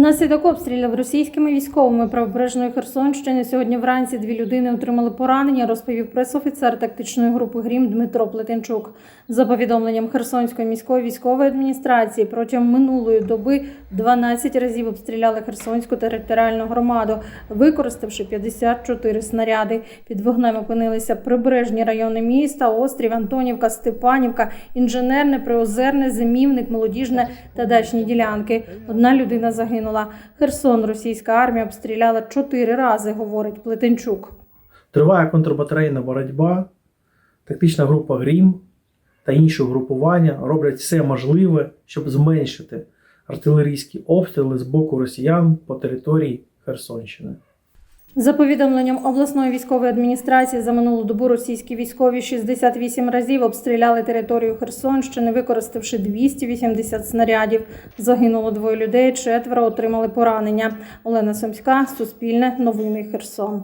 Внаслідок обстрілів російськими військовими правобережної Херсонщини сьогодні вранці дві людини отримали поранення, розповів пресофіцер тактичної групи Грім Дмитро Плетенчук. За повідомленням Херсонської міської військової адміністрації, протягом минулої доби 12 разів обстріляли Херсонську територіальну громаду, використавши 54 снаряди. Під вогнем опинилися прибережні райони міста, Острів, Антонівка, Степанівка, інженерне, приозерне, зимівник, молодіжне та дачні ділянки. Одна людина загинула. Херсон російська армія обстріляла чотири рази, говорить Плетенчук. Триває контрбатарейна боротьба. Тактична група Грім та інші угрупування роблять все можливе, щоб зменшити артилерійські обстріли з боку росіян по території Херсонщини. За повідомленням обласної військової адміністрації, за минулу добу російські військові 68 разів обстріляли територію Херсонщини, використавши 280 снарядів. Загинуло двоє людей, четверо отримали поранення. Олена Сумська, Суспільне, Новини Херсон.